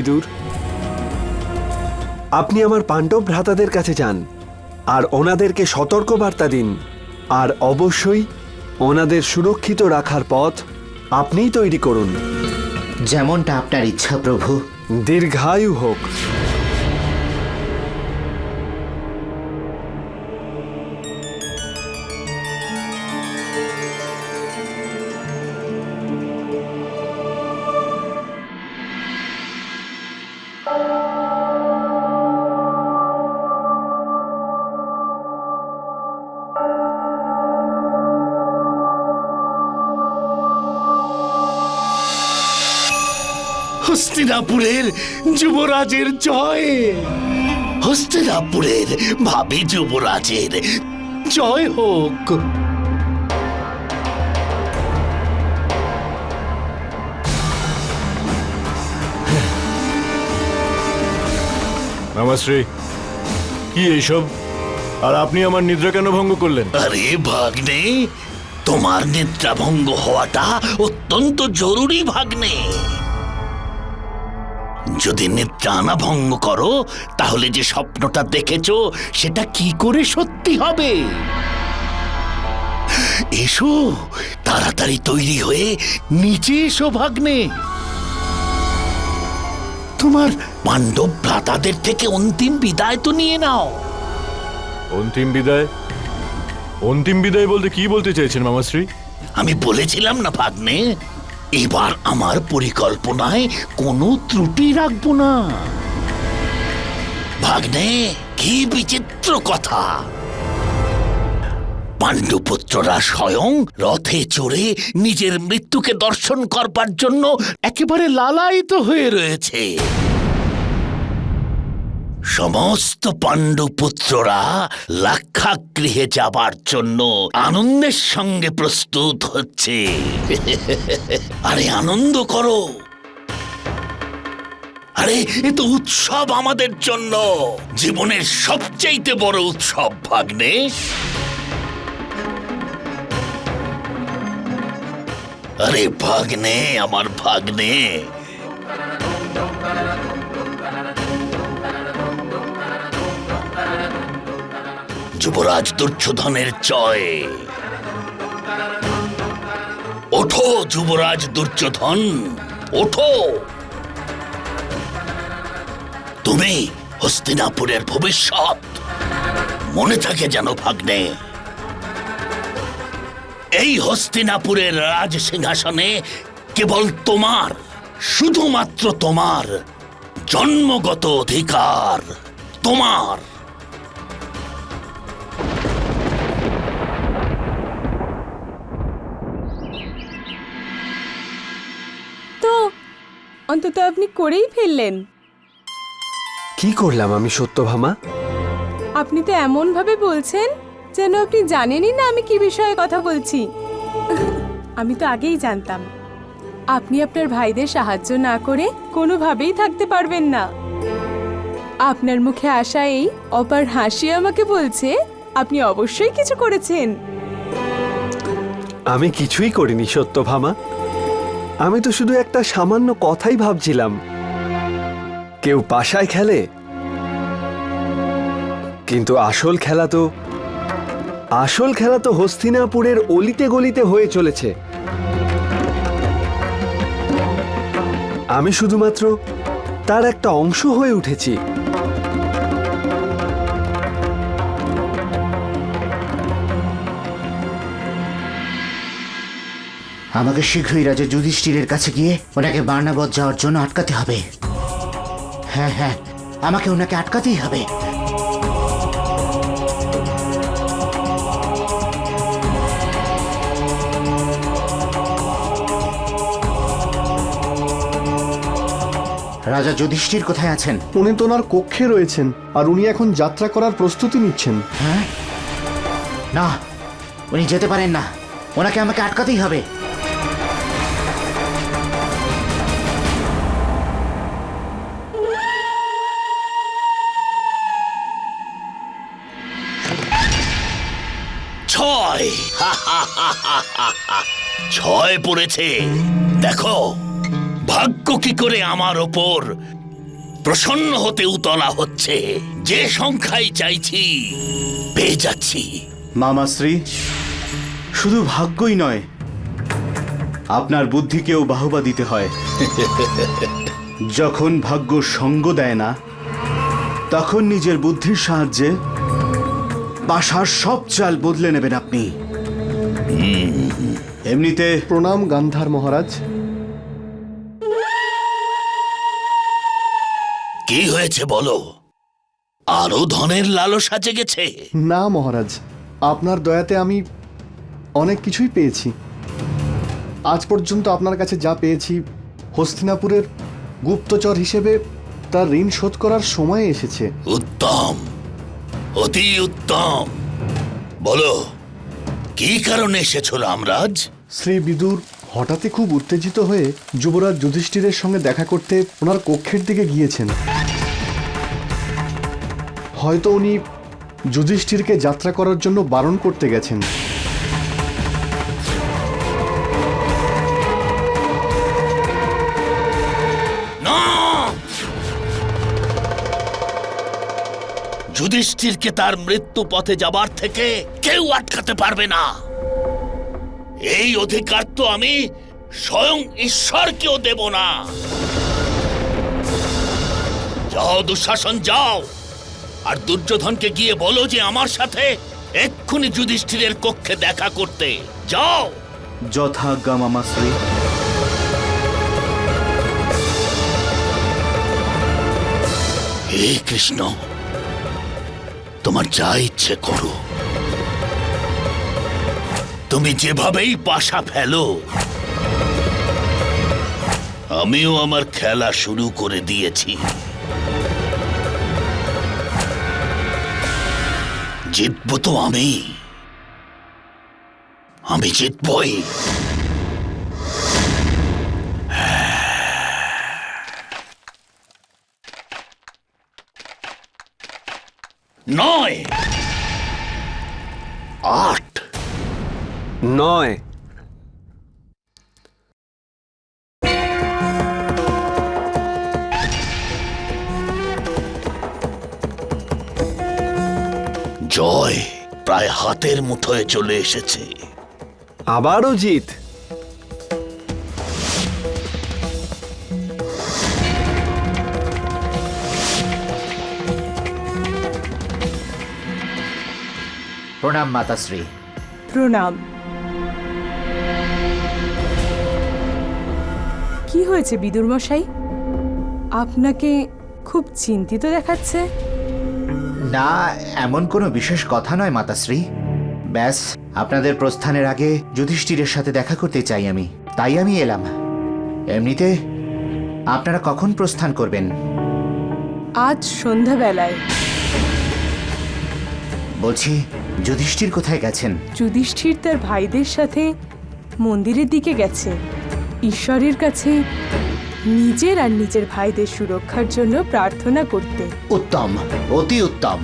বিদুর আপনি আমার পাণ্ডব ভ্রাতাদের কাছে যান আর ওনাদেরকে সতর্ক বার্তা দিন আর অবশ্যই ওনাদের সুরক্ষিত রাখার পথ আপনিই তৈরি করুন। যেমনটা আপনার ইচ্ছা প্রভু। দীর্ঘায়ু হোক। হস্তিনাপুরের যুবরাজের জয়। হস্তিনাপুরের ভাবি যুবরাজের জয় হোক। নমশ্রী কি এইসব? আর আপনি আমার নিদ্রা কেন ভঙ্গ করলেন? আরে ভাগ্নে তোমার নিদ্রাভঙ্গ হওয়াটা অত্যন্ত জরুরি ভাগ্নে। যদি নিদ্রা না ভঙ্গ করো তাহলে যে স্বপ্নটা দেখেছ সেটা কি করে সত্যি হবে? এসো তাড়াতাড়ি তৈরি হয়ে নিচে এসো ভাগ্নে। তোমার পাণ্ডব ভ্রাতাদের থেকে অন্তিম বিদায় তো নিয়ে নাও। অন্তিম বিদায়? অন্তিম বিদায় বলতে কি বলতে চাইছেন মামাশ্রী? আমি বলেছিলাম না ভাগ্নে এবার আমার পরিকল্পনায় কোনো ত্রুটি রাখব না। ভাগ্নে, কি বিচিত্র কথা। পাণ্ডুপুত্ররা স্বয়ং রথে চড়ে নিজের মৃত্যুকে দর্শন করবার জন্য একেবারে লালায়িত হয়ে রয়েছে। সমস্ত পাণ্ডুপুত্ররা লাক্ষাগৃহে যাবার জন্য আনন্দের সঙ্গে প্রস্তুত হচ্ছে। আরে আনন্দ করো। আরে, এ তো উৎসব আমাদের জন্য। জীবনের সবচাইতে বড় উৎসব, ভাগ্নে। আরে ভাগ্নে, আমার ভাগ্নে যুবরাজ দুর্যোধনের জয়। ওঠো যুবরাজ দুর্যোধন, ওঠো। তুমি হস্তিনাপুরের ভবিষ্যৎ। মনে থাকে যেন ভাগ্নে। এই হস্তিনাপুরের রাজ সিংহাসনে কেবল তোমার, শুধুমাত্র তোমার জন্মগত অধিকার, তোমার। অন্তত আপনি করেই ফেললেন। কি করলাম আমি সত্যভামা আপনি তো এমন ভাবে বলছেন যেন আপনি জানেনই না আমি কি বিষয়ে কথা বলছি। আমি তো আগেই জানতাম। আপনি আপনার ভাইদের সাহায্য না করে কোনোভাবেই থাকতে পারবেন না। আপনার মুখে আসা এই অপার হাসি আমাকে বলছে আপনি অবশ্যই কিছু করেছেন। আমি কিছুই করিনি সত্যভামা আমি তো শুধু একটা সামান্য কথাই ভাবছিলাম। কেউ পাশায় খেলে? কিন্তু আসল খেলা তো, আসল খেলা তো হস্তিনাপুরের অলিতে গলিতে হয়ে চলেছে। আমি শুধুমাত্র তার একটা অংশ হয়ে উঠেছি। আমাকে শীঘ্রই রাজা যুধিষ্ঠিরের কাছে গিয়ে ওনাকে বার্নাবদ যাওয়ার জন্য আটকাতে হবে। হ্যাঁ হ্যাঁ আমাকে ওনাকে আটকাতেই হবে। রাজা যুধিষ্ঠির কোথায় আছেন? উনি তো ওনার কক্ষে রয়েছেন আর উনি এখন যাত্রা করার প্রস্তুতি নিচ্ছেন। হ্যাঁ? না উনি যেতে পারেন না। ওনাকে আমাকে আটকাতেই হবে। ছয় ছয় পড়েছে। দেখো ভাগ্য কি করে আমার ওপর প্রসন্ন হতে উতলা হচ্ছে। যে সংখ্যাই চাইছি পেয়ে যাচ্ছি। মামাশ্রী শুধু ভাগ্যই নয় আপনার বুদ্ধিকেও বাহবা দিতে হয়। যখন ভাগ্য সঙ্গ দেয় না তখন নিজের বুদ্ধির সাহায্যে বাসার সব চাল বদলে নেবেন আপনি। এমনিতে প্রণাম গান্ধার মহারাজ। কি হয়েছে বলো? আরও ধনের লালসা জেগেছে। না মহারাজ আপনার দয়াতে আমি অনেক কিছুই পেয়েছি। আজ পর্যন্ত আপনার কাছে যা পেয়েছি হস্তিনাপুরের গুপ্তচর হিসেবে তার ঋণ শোধ করার সময় এসেছে। উত্তম। অতি উত্তম। বলো, কি কারণে এসেছ রামরাজ? শ্রী বিদুর, হঠাৎই খুব উত্তেজিত হয়ে যুবরাজ যুধিষ্ঠিরের সঙ্গে দেখা করতে ওনার কক্ষের দিকে গিয়েছেন। হয়তো উনি যুধিষ্ঠিরকে যাত্রা করার জন্য বারণ করতে গেছেন। যুধিষ্ঠিরকে তার মৃত্যু পথে যাবার থেকে কেউ আটকাতে পারবে না। এই অধিকার তো আমি স্বয়ং ঈশ্বরকেও দেব না। যাও দুঃশাসন যাও। আর দুর্যোধনকে গিয়ে বলো যে আমার সাথে এক্ষুনি যুধিষ্ঠিরের কক্ষে দেখা করতে। যাও। যথাজ্ঞা মামাশ্রী হে কৃষ্ণ তোমার যা ইচ্ছে করো। তুমি যেভাবেই পাশা ফেলো, আমিও আমার খেলা শুরু করে দিয়েছি। জিতবো তো আমি। আমি জিতবই। নয়। আট। নয়। জয় প্রায় হাতের মুঠোয় চলে এসেছে। আবারও জিত। প্রণাম মাতাশ্রী প্রণাম। কি হয়েছে বিদুর মশাই আপনাকে খুব চিন্তিত দেখাচ্ছে। না এমন কোনো বিশেষ কথা নয় মাতাশ্রী ব্যাস আপনাদের প্রস্থানের আগে যুধিষ্ঠিরের সাথে দেখা করতে চাই আমি। তাই আমি এলাম। এমনিতে আপনারা কখন প্রস্থান করবেন? আজ সন্ধ্যাবেলায়। বলছি যুধিষ্ঠির কোথায় গেছেন? যুধিষ্ঠির তার ভাইদের সাথে মন্দিরের দিকে গেছে। ঈশ্বরের কাছে নিজের আর নিজের ভাইদের সুরক্ষার জন্য প্রার্থনা করতে। উত্তম অতি উত্তম।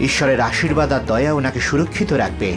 ঈশ্বরের আশীর্বাদ আর দয়া ওনাকে সুরক্ষিত রাখবে।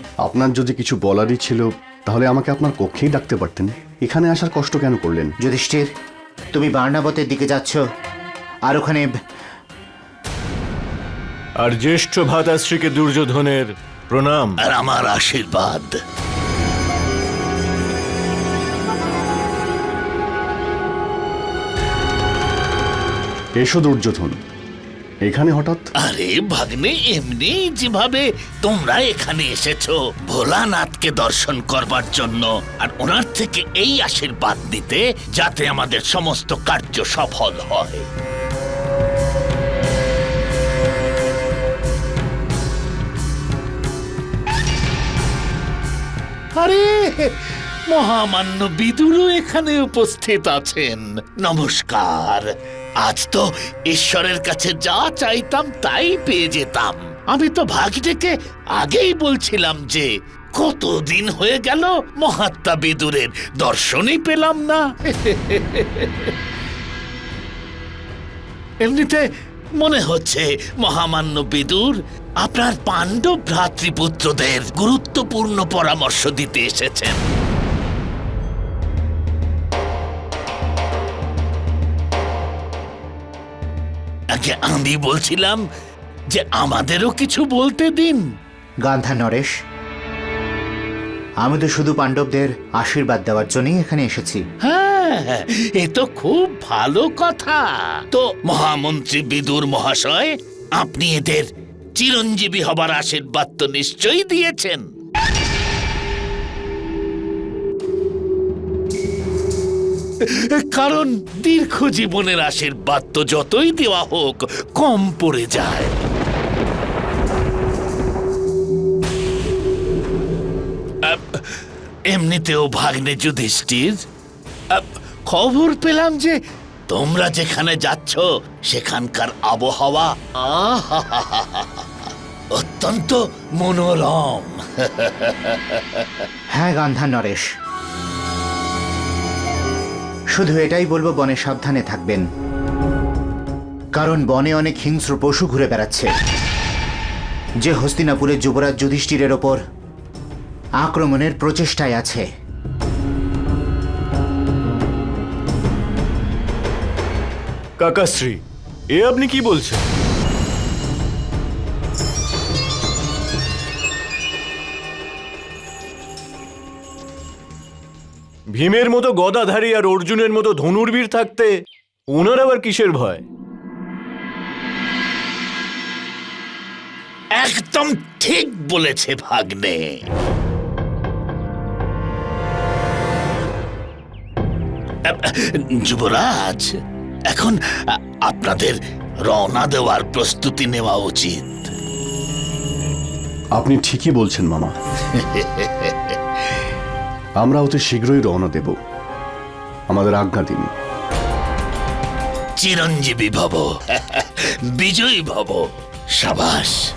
আপনার যদি কিছু বলারই ছিল তাহলে আমাকে আপনার কক্ষেই ডাকতে পারতেন। এখানে আসার কষ্ট কেন করলেন? যুধিষ্ঠির তুমি বার্নাবতের দিকে যাচ্ছ আর ওখানে আর জ্যেষ্ঠ ভ্রাতাশ্রীকে দুর্যোধনের প্রণাম। আর আমার আশীর্বাদ। এসো দুর্যোধন। এখানে হঠাৎ? আরে ভাগ্নে এমনি যেভাবে তোমরা এখানে এসেছ ভোলানাথকে দর্শন করবার জন্য আর ওনার থেকে এই আশীর্বাদ দিতে যাতে আমাদের সমস্ত কার্য সফল হয়। আরে মহামান্য বিদুরও এখানে উপস্থিত আছেন। নমস্কার। আজ তো ঈশ্বরের কাছে যা চাইতাম তাই পেয়ে যেতাম। আমি তো ভাগিটাকে আগেই বলছিলাম যে, কতদিন হয়ে গেল মহাত্মা বিদুরের দর্শনই পেলাম না। এমনিতে মনে হচ্ছে মহামান্য বিদুর আপনার পাণ্ডব ভ্রাতৃপুত্রদের গুরুত্বপূর্ণ পরামর্শ দিতে এসেছেন। আগে আমি বলছিলাম যে আমাদেরও কিছু বলতে দিন। গান্ধা নরেশ আমি তো শুধু পাণ্ডবদের আশীর্বাদ দেওয়ার জন্যই এখানে এসেছি। হ্যাঁ এ তো খুব ভালো কথা। তো মহামন্ত্রী বিদুর মহাশয় আপনি এদের চিরঞ্জীবী হবার আশীর্বাদ তো নিশ্চয়ই দিয়েছেন। কারণ দীর্ঘ জীবনের আশীর্বাদ তো যতই দেওয়া হোক, কম পড়ে যায়। এমনিতেও ভাগ্নে যুধিষ্ঠির খবর পেলাম যে তোমরা যেখানে যাচ্ছ, সেখানকার আবহাওয়া অত্যন্ত মনোরম। হ্যাঁ গান্ধা নরেশ। শুধু এটাই বলব, বনে সাবধানে থাকবেন। কারণ বনে অনেক হিংস্র পশু ঘুরে বেড়াচ্ছে। যে হস্তিনাপুরের যুবরাজ যুধিষ্ঠিরের ওপর আক্রমণের প্রচেষ্টায় আছে। কাকাশ্রী, এ আপনি কি বলছেন? ভীমের মতো গদাধারী আর অর্জুনের মতো ধনুর্বীর থাকতে ওনার আবার কিসের ভয়? একদম ঠিক বলেছে ভাগ্নে। যুবরাজ এখন আপনাদের রওনা দেওয়ার প্রস্তুতি নেওয়া উচিত। আপনি ঠিকই বলছেন মামা। আমরা অতি শীঘ্রই রওনা দেব। আমাদের আজ্ঞা দিন। চিরঞ্জীবী ভব। বিজয়ী ভব। সাবাস।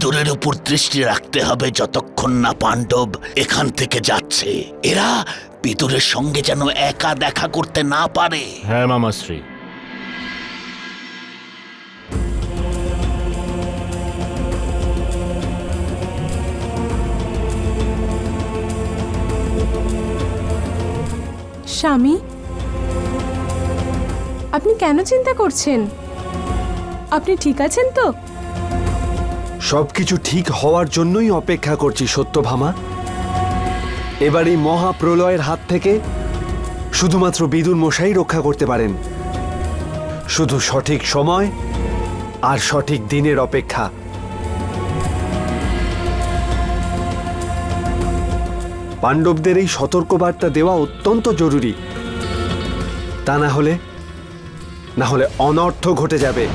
বিদুরের উপর দৃষ্টি রাখতে হবে যতক্ষণ না পাণ্ডব এখান থেকে যাচ্ছে। এরা বিদুরের সঙ্গে যেন একা দেখা করতে না পারে। হ্যাঁ মামাশ্রী স্বামী আপনি কেন চিন্তা করছেন? আপনি ঠিক আছেন তো? সবকিছু ঠিক হওয়ার জন্যই অপেক্ষা করছি সত্যভামা। এবার এই মহাপ্রলয়ের হাত থেকে শুধুমাত্র বিদুর মশাই রক্ষা করতে পারেন। শুধু সঠিক সময় আর সঠিক দিনের অপেক্ষা। পাণ্ডবদের এই সতর্কবার্তা দেওয়া অত্যন্ত জরুরি। তা না হলে না হলে অনর্থ ঘটে যাবে।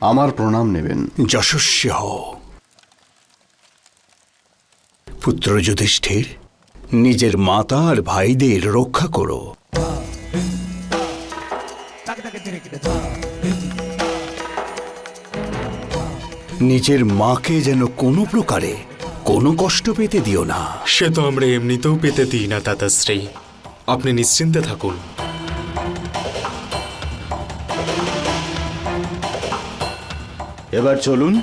আমার প্রণাম নেবেন। যশস্বী হও। পুত্র যুধিষ্ঠির নিজের মাতা আর ভাইদের রক্ষা করো। নিজের মাকে যেন কোনো প্রকারে কোনো কষ্ট পেতে দিও না। সে তো আমরা এমনিতেও পেতে দিই না দাদাশ্রী। আপনি নিশ্চিন্তে থাকুন। এবার চলুন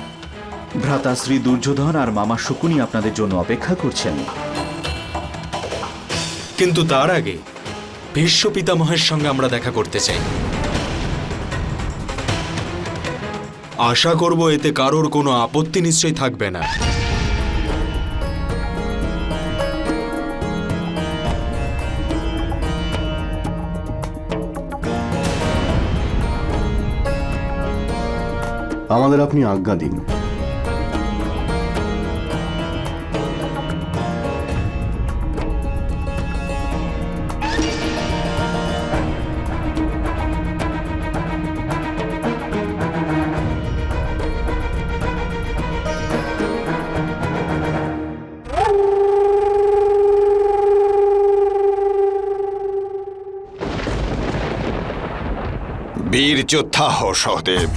ভ্রাতাশ্রী দুর্যোধন আর মামা শকুনি আপনাদের জন্য অপেক্ষা করছেন। কিন্তু তার আগে ভীষ্ম পিতামহের সঙ্গে আমরা দেখা করতে চাই। আশা করব এতে কারোর কোনো আপত্তি নিশ্চয়ই থাকবে না। আমাদের আপনি আজ্ঞা দিন। বীর যোদ্ধা হও সহদেব।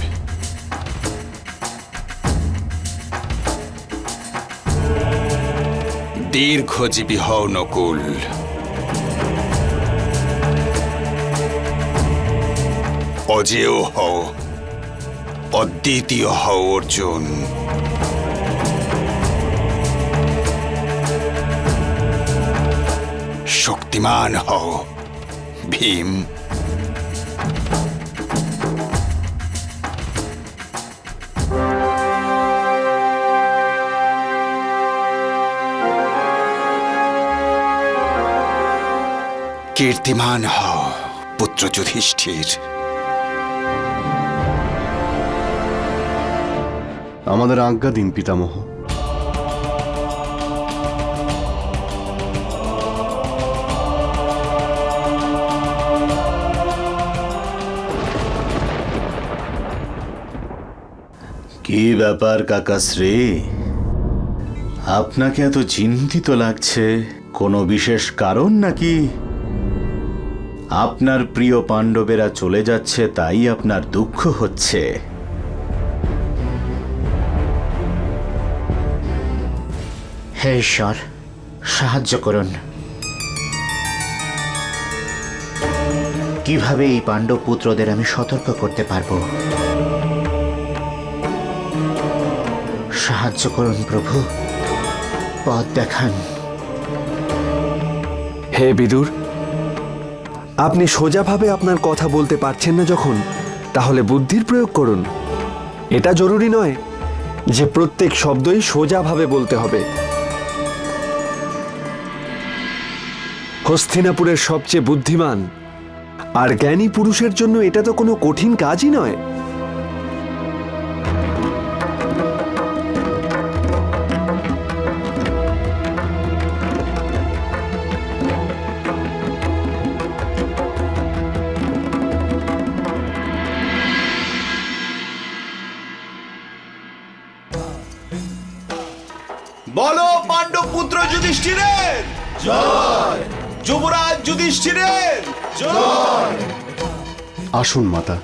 দীর্ঘজীবী হও নকুল। অজেয় হও অদ্বিতীয় হও অর্জুন। শক্তিমান হও ভীম। কীর্তিমান হও পুত্র যুধিষ্ঠির। আমাদের আজ্ঞা দিন পিতামহ। কি ব্যাপার কাকাশ্রী আপনাকে এত চিন্তিত লাগছে? কোনো বিশেষ কারণ নাকি? আপনার প্রিয় পাণ্ডবেরা চলে যাচ্ছে তাই আপনার দুঃখ হচ্ছে। হে ঈশ্বর সাহায্য করুন। কীভাবে এই পাণ্ডব পুত্রদের আমি সতর্ক করতে পারব? সাহায্য করুন প্রভু। পথ দেখান। হে বিদুর আপনি সোজাভাবে আপনার কথা বলতে পারছেন না যখন, তাহলে বুদ্ধির প্রয়োগ করুন। এটা জরুরি নয় যে প্রত্যেক শব্দই সোজাভাবে বলতে হবে। হস্তিনাপুরের সবচেয়ে বুদ্ধিমান আর জ্ঞানী পুরুষের জন্য এটা তো কোনো কঠিন কাজই নয়। আসুন, মাতা।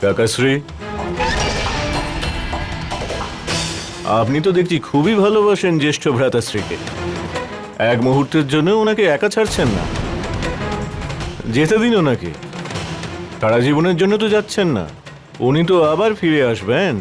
কাকাশ্রী। আপনি তো দেখছি খুবই ভালোবাসেন জ্যেষ্ঠ ভ্রাতাশ্রীকে। এক মুহূর্তের জন্য ওনাকে একা ছাড়ছেন না। যেতে দিন ওনাকে। সারা জীবনের জন্য তো যাচ্ছেন না। উনি তো আবার ফিরে আসবেন।